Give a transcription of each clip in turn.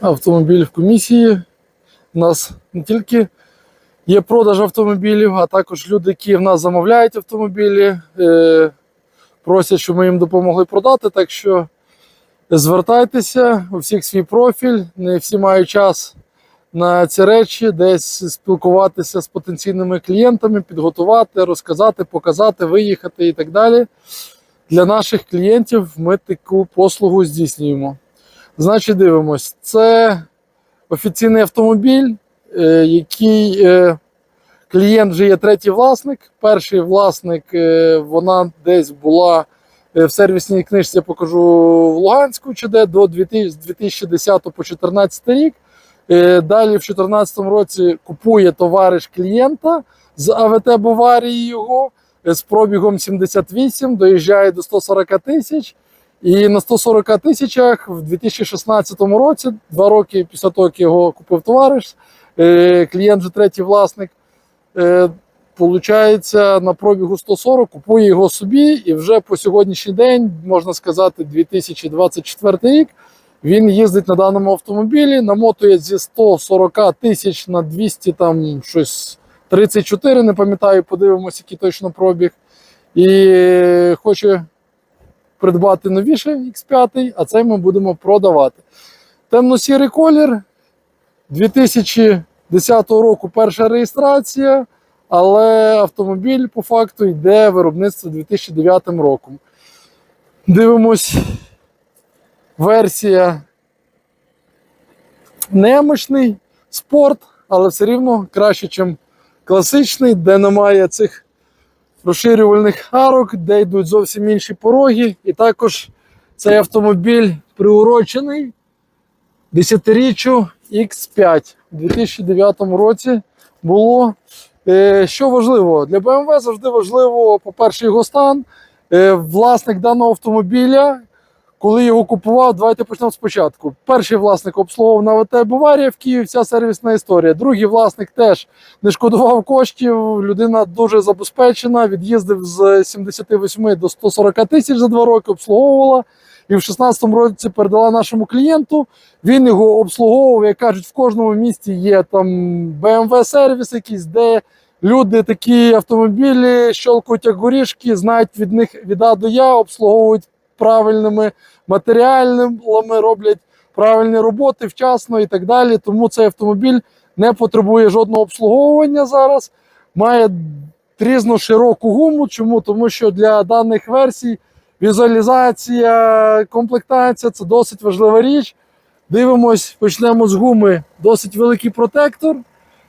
автомобіль в комісії. У нас не тільки є продаж автомобілів, а також люди, які в нас замовляють автомобілі, е, просять, щоб ми їм допомогли продати. Так що звертайтеся, у всіх свій профіль, не всі мають час на ці речі, десь спілкуватися з потенційними клієнтами, підготувати, розказати, показати, виїхати і так далі. Для наших клієнтів ми таку послугу здійснюємо. Значить, дивимось, це офіційний автомобіль, е, який е, клієнт вже є третій власник. Перший власник, е, вона десь була в сервісній книжці, я покажу в Луганську, чи де до 2010 по 2014 рік. Далі в 2014 році купує товариш клієнта з АВТ Баварії його з пробігом 78, доїжджає до 140 тисяч. І на 140 тисячах в 2016 році, два роки після того, як його купив товариш, е, клієнт вже третій власник, е, получається на пробігу 140, купує його собі, і вже по сьогоднішній день, можна сказати, 2024 рік, він їздить на даному автомобілі, намотує зі 140 тисяч на 200 там щось 34, не пам'ятаю, подивимося, який точно пробіг. І е, хоче придбати новіший X5, а цей ми будемо продавати. Темно-сірий колір 2010 року перша реєстрація, але автомобіль по факту йде виробництво 2009 роком. Дивимось, версія немощний спорт, але все рівно краще, ніж класичний, де немає цих розширювальних арок, де йдуть зовсім інші пороги. І також цей автомобіль приурочений 10-річчю X5 у 2009 році було. Е, Що важливо? Для BMW завжди важливо, по-перше, його стан. Е, Власник даного автомобіля, коли його купував, давайте почнемо спочатку. Перший власник обслуговував на ВТ Баварія в Києві, вся сервісна історія. Другий власник теж не шкодував коштів. Людина дуже забезпечена. Від'їздив з 78 до 140 тисяч за два роки, обслуговувала. І в 16-му році передала нашому клієнту. Він його обслуговував, як кажуть, в кожному місті є там BMW сервіс якийсь, де люди такі автомобілі щелкають як горішки, знають від них від А до Я, обслуговують правильними матеріалами, роблять правильні роботи вчасно і так далі. Тому цей автомобіль не потребує жодного обслуговування зараз. Має різну широку гуму. Чому? Тому що для даних версій візуалізація, комплектація це досить важлива річ. Дивимось, почнемо з гуми. Досить великий протектор.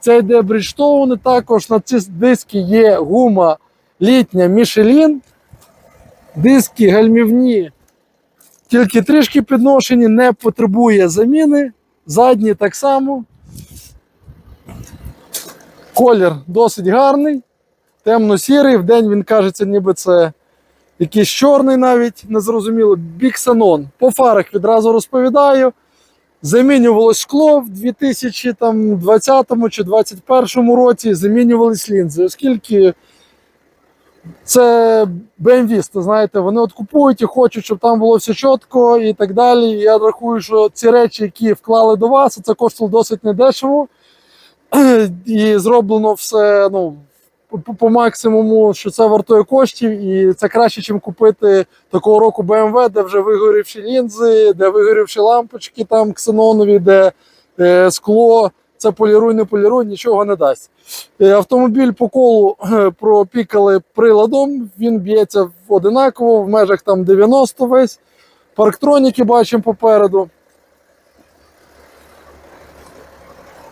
Це йде Bridgestone. Також на ці диски є гума літня Michelin. Диски гальмівні, тільки трішки підношені, не потребує заміни. Задні так само. Колір досить гарний, темно-сірий. Вдень він кажеться, ніби це якийсь чорний навіть, незрозуміло. Біксанон. По фарах відразу розповідаю. Замінювалось скло в 2020 чи 2021 році, замінювались лінзи, оскільки це BMW, знаєте, вони от купують і хочуть, щоб там було все чітко і так далі. Я рахую, що ці речі, які вклали до вас, це коштувало досить недешево. І зроблено все ну, по, по максимуму, що це вартує коштів, і це краще, ніж купити такого року BMW, де вже вигорівші лінзи, де вигорівші лампочки там ксенонові, де е, скло. Це поліруй, не поліруй, нічого не дасть. Е, Автомобіль по колу е, пропікали приладом, він б'ється одинаково, в межах там 90 весь. Парктроніки бачимо попереду.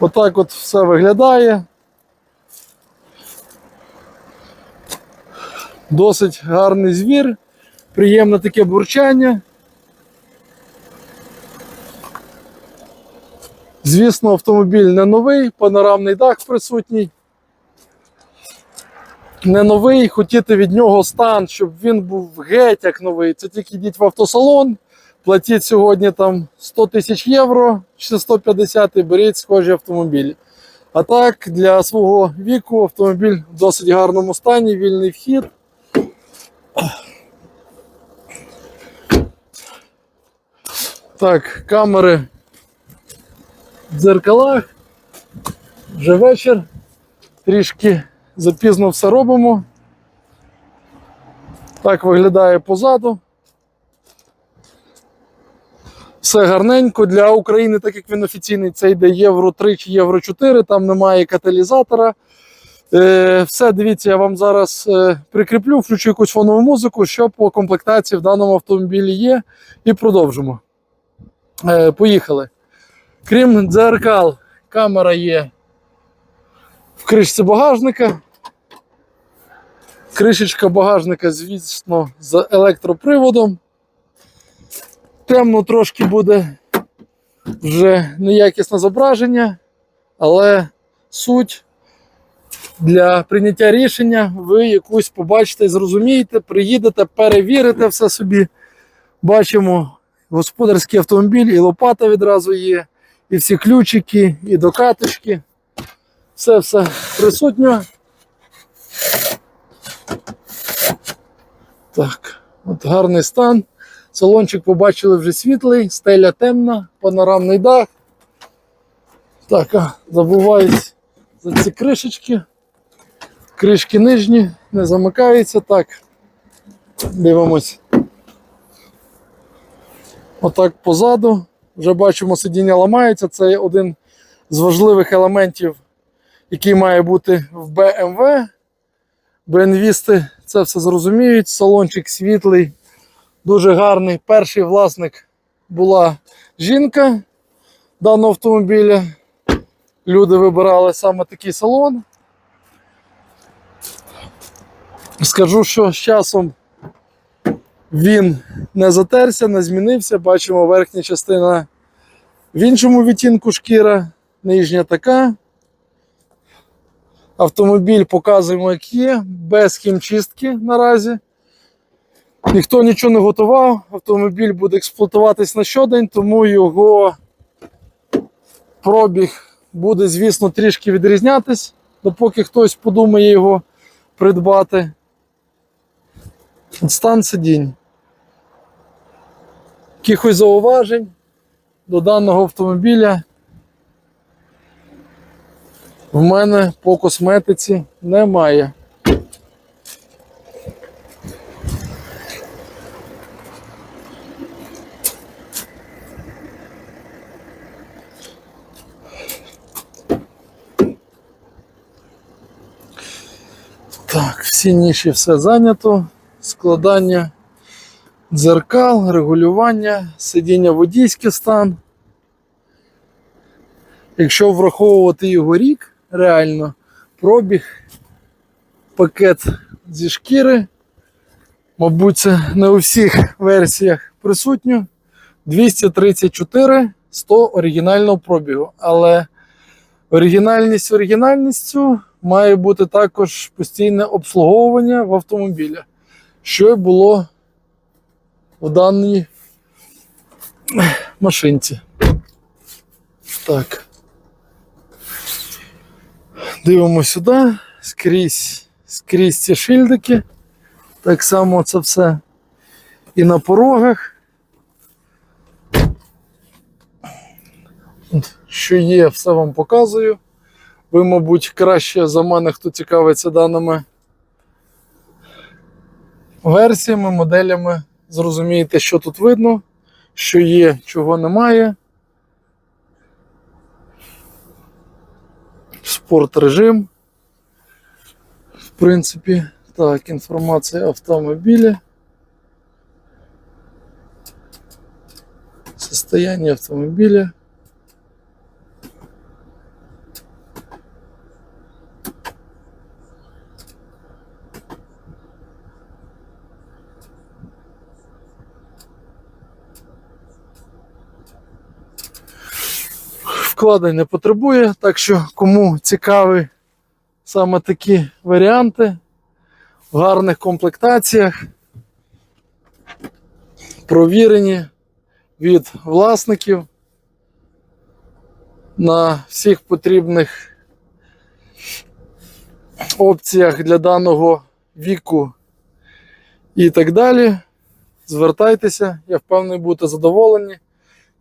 Отак от все виглядає. Досить гарний звір, приємне таке бурчання. Звісно, автомобіль не новий, панорамний дах присутній. Не новий, хотіти від нього стан, щоб він був геть як новий. Це тільки йдіть в автосалон, платіть сьогодні там 100 тисяч євро чи 150 і беріть схожі автомобілі. А так, для свого віку автомобіль в досить гарному стані, вільний вхід. Так, камери дзеркалах. Вже вечір. Трішки запізно все робимо. Так виглядає позаду. Все гарненько для України, так як він офіційний, це йде Євро 3 чи Євро 4, там немає каталізатора. Е, все, дивіться, я вам зараз е, прикріплю, включу якусь фонову музику, що по комплектації в даному автомобілі є, і продовжимо. Е, поїхали. Крім дзеркал, камера є в кришці багажника. Кришечка багажника, звісно, з електроприводом. Темно трошки буде вже неякісне зображення, але суть для прийняття рішення ви якусь побачите, зрозумієте, приїдете, перевірите все собі. Бачимо господарський автомобіль, і лопата відразу є, і всі ключики, і докаточки. Все все присутньо. Так, от гарний стан. Салончик побачили вже світлий, стеля темна, панорамний дах. Так, забуваюсь за ці кришечки. Кришки нижні, не замикаються. Так. Дивимось. Отак позаду. Вже бачимо, сидіння ламається. Це один з важливих елементів, який має бути в BMW. БНВісти це все зрозуміють. Салончик світлий, дуже гарний. Перший власник була жінка даного автомобіля. Люди вибирали саме такий салон. Скажу, що з часом він не затерся, не змінився. Бачимо верхня частина в іншому відтінку шкіра, нижня така. Автомобіль показуємо, як є, без хімчистки наразі. Ніхто нічого не готував. Автомобіль буде експлуатуватись на щодень, тому його пробіг буде, звісно, трішки відрізнятись, допоки хтось подумає його придбати. Стан сидінь. Якихось зауважень до даного автомобіля в мене по косметиці немає. Так, всі ніші все зайнято. Складання дзеркал, регулювання, сидіння водійський стан. Якщо враховувати його рік, реально пробіг, пакет зі шкіри, мабуть, це не у всіх версіях присутньо. 234 100 оригінального пробігу. Але оригінальність оригінальністю має бути також постійне обслуговування в автомобілі, що й було в даній машинці. Так. Дивимося сюди, скрізь, скрізь ці шильдики. Так само це все і на порогах. Що є, все вам показую. Ви, мабуть, краще за мене, хто цікавиться даними версіями, моделями. Зрозумієте, що тут видно, що є, чого немає. Спорт режим. В принципі, так, інформація автомобіля. Состояние автомобіля. Вкладень не потребує, так що кому цікаві саме такі варіанти в гарних комплектаціях, провірені від власників на всіх потрібних опціях для даного віку і так далі. Звертайтеся, я впевнений, будете задоволені.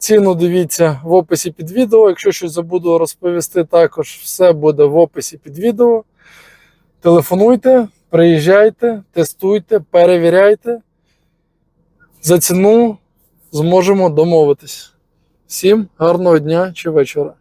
Ціну дивіться в описі під відео. Якщо щось забуду розповісти, також все буде в описі під відео. Телефонуйте, приїжджайте, тестуйте, перевіряйте. За ціну зможемо домовитись. Всім гарного дня чи вечора.